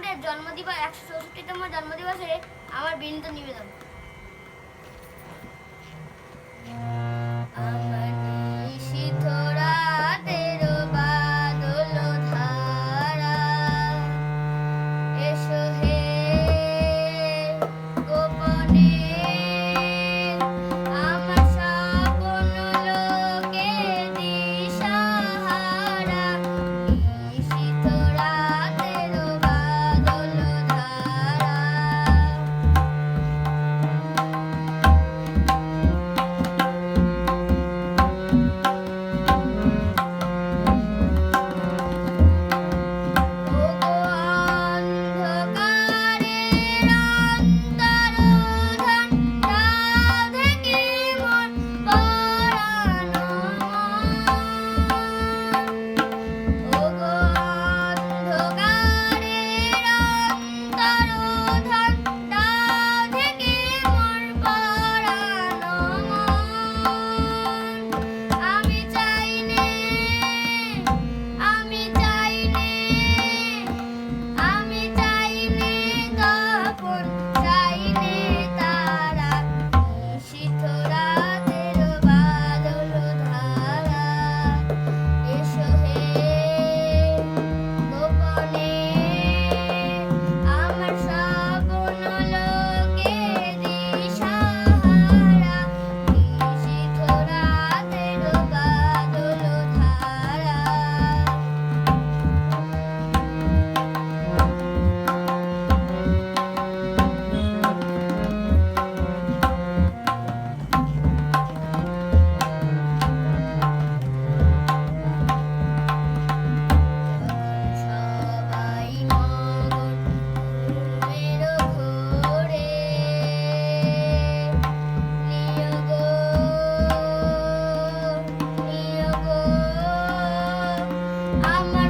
ঠাকুরের জন্মদিবস একশো চৌষট্টিতম জন্মদিবসে আমার বিনীত নিবেদন। I'm a